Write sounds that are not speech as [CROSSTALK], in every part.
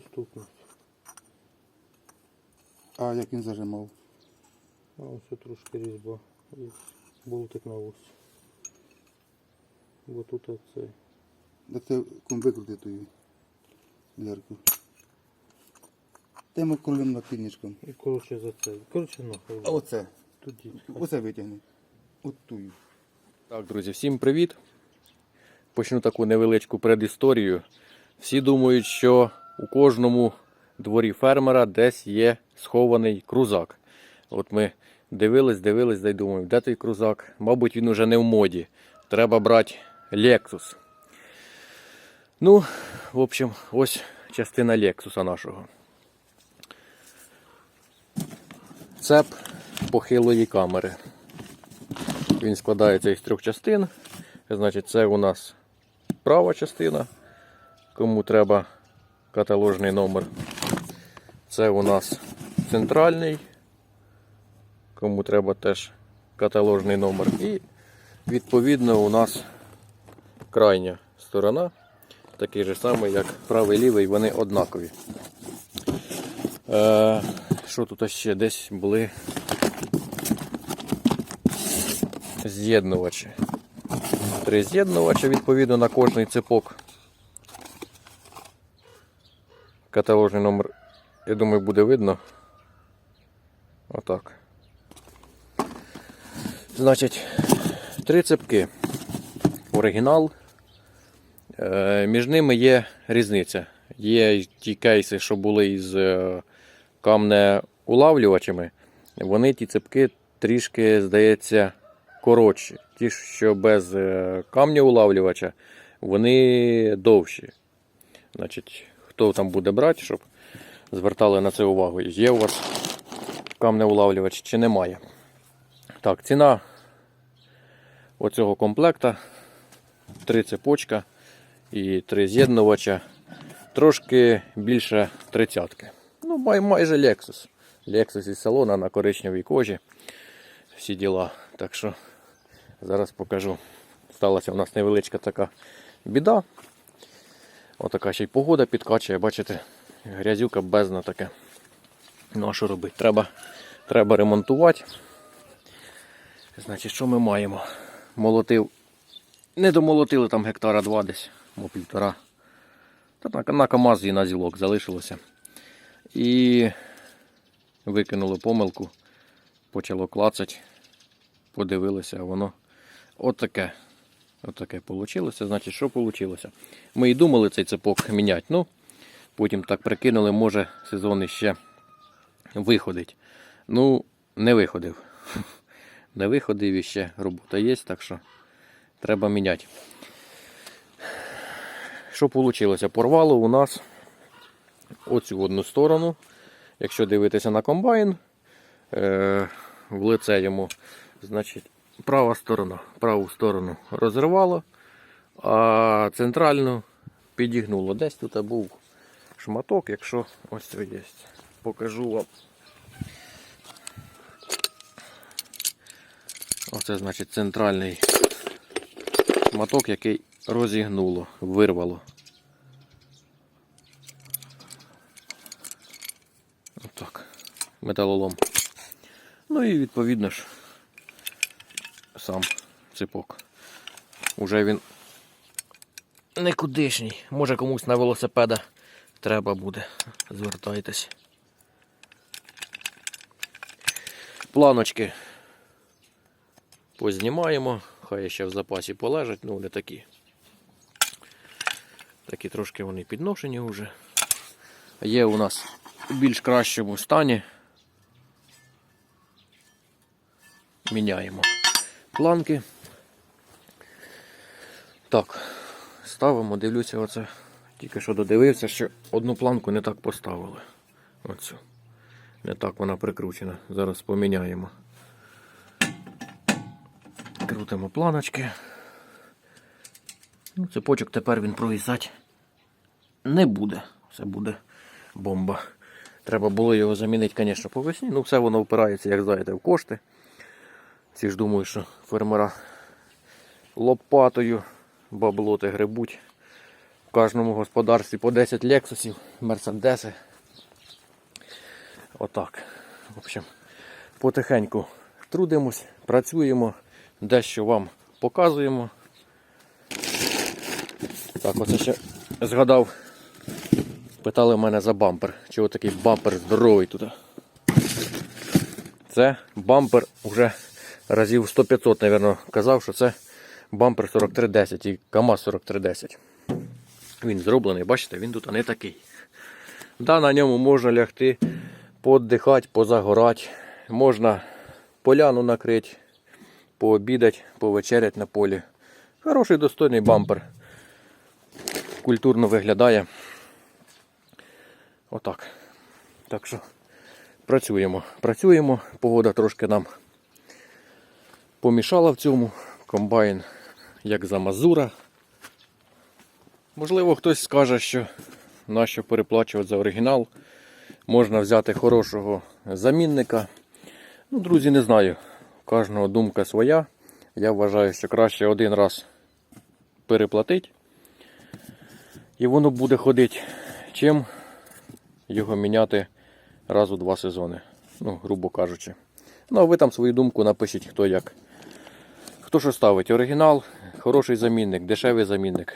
що стукнуть. А як він зажимав? А ось трошки різьба. Болтик на ось. Бо тут оцей. Да це кум викрути ту дверку. Та ми кролем північком. І коротше за цей. Коротше нахуй. А оце. Тоді. Оце витягни. От тую. Так, друзі, всім привіт. Почну таку невеличку предісторію. Всі думають, що у кожному дворі фермера десь є схований крузак. От ми дивились, дивились, да й думаємо, де той крузак? Мабуть, він уже не в моді. Треба брати Lexus. Ну, в общем, ось частина Lexus нашого. Цеп похилої камери. Він складається із трьох частин. Значить, це у нас права частина. Кому треба каталожний номер. Це у нас центральний. Кому треба теж каталожний номер. І відповідно у нас крайня сторона. Такий же самий, як правий лівий, вони однакові. Е, що тут ще десь були з'єднувачі. Три з'єднувача відповідно на кожний цепок. Каталожний номер, я думаю, буде видно. Отак. Значить, три цепки. Оригінал. Е, між ними є різниця. Є ті кейси, що були із е, камнеулавлювачами. Вони ті цепки трішки, здається, коротші. Ті, що без е, камнеулавлювача, вони довші. Значить, хто там буде брати, щоб звертали на це увагу. Є у вас камнеулавлювач чи немає. Так, ціна оцього комплекта. Три цепочка і три з'єднувача. Трошки більше тридцятки. Ну, май, майже Lexus. Lexus із салона на коричневій кожі. Всі діла. Так що зараз покажу. Сталася у нас невеличка така біда. Отака ще й погода підкачує, бачите, грязюка бездна таке. Ну а що робити? Треба, треба ремонтувати. Значить, що ми маємо? Молотив. Не домолотили там гектара два десь, або півтора. Та на, КАМАЗ і на зілок залишилося. І викинули помилку, почало клацати, подивилися, а воно отаке. Отаке вийшло. Значить, що вийшло? Ми і думали цей цепок міняти. Ну, потім так прикинули, може сезон іще виходить. Ну, не виходив. [LAUGHS] Не виходив іще. Робота є, так що треба міняти. Що вийшло? Порвало у нас оцю одну сторону. Якщо дивитися на комбайн, е, в лице йому, значить, права сторона, праву сторону розірвало, а центральну підігнуло. Десь тут був шматок, якщо ось це є. Покажу вам. Оце значить центральний шматок, який розігнуло, вирвало. Отак. Металолом. Ну і відповідно ж сам ципок. Уже він никудишній. Може комусь на велосипеда треба буде. Звертайтесь. Планочки познімаємо. Хай ще в запасі полежать, ну не такі. Такі трошки вони підношені вже. Є у нас у більш кращому стані. Міняємо планки. Так, ставимо, дивлюся, оце. Тільки що додивився, що одну планку не так поставили. Оцю. Не так вона прикручена. Зараз поміняємо. Крутимо планочки. Ну, Цепочок тепер він провісати не буде. Все буде бомба. Треба було його замінити, звісно, по весні. Ну, все воно впирається, як знаєте, в кошти. Всі ж думають, що фермера лопатою баблоти грибуть. В кожному господарстві по 10 лексусів, мерседеси. Отак. В общем, потихеньку трудимось, працюємо, дещо вам показуємо. Так, оце ще згадав. Питали мене за бампер. Чого такий бампер здоровий тут. Це бампер вже разів 100-500, мабуть, казав, що це бампер 4310 і КАМАЗ 4310. Він зроблений, бачите, він тут не такий. Да, на ньому можна лягти, поддихати, позагорати. Можна поляну накрити, пообідати, повечеряти на полі. Хороший достойний бампер. Культурно виглядає. Отак. Так що працюємо. Працюємо. Погода трошки нам помішала в цьому. Комбайн як замазура. Можливо, хтось скаже, що нащо переплачувати за оригінал. Можна взяти хорошого замінника. Ну, друзі, не знаю. У кожного думка своя. Я вважаю, що краще один раз переплатити. І воно буде ходити, чим його міняти раз у два сезони. Ну, грубо кажучи. Ну, а ви там свою думку напишіть, хто як. Хто що ставить? Оригінал, хороший замінник, дешевий замінник.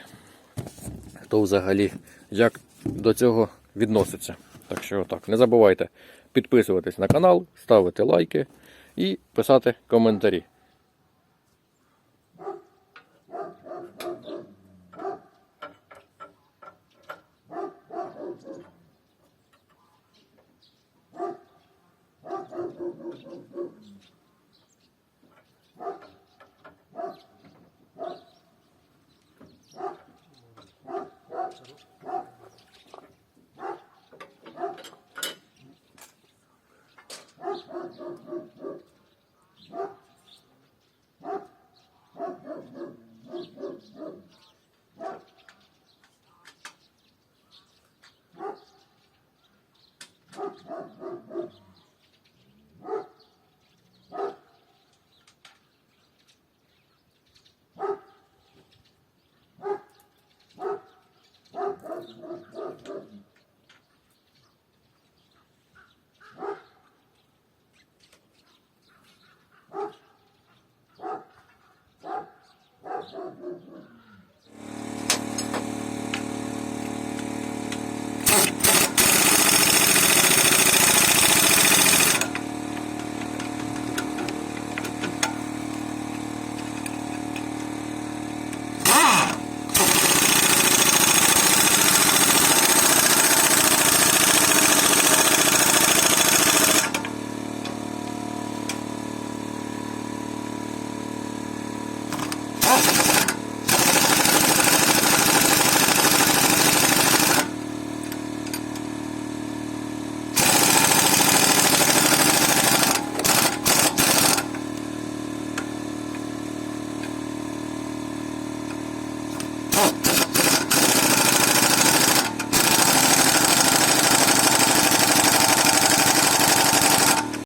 Хто взагалі як до цього відноситься. Так що так, не забувайте підписуватись на канал, ставити лайки і писати коментарі.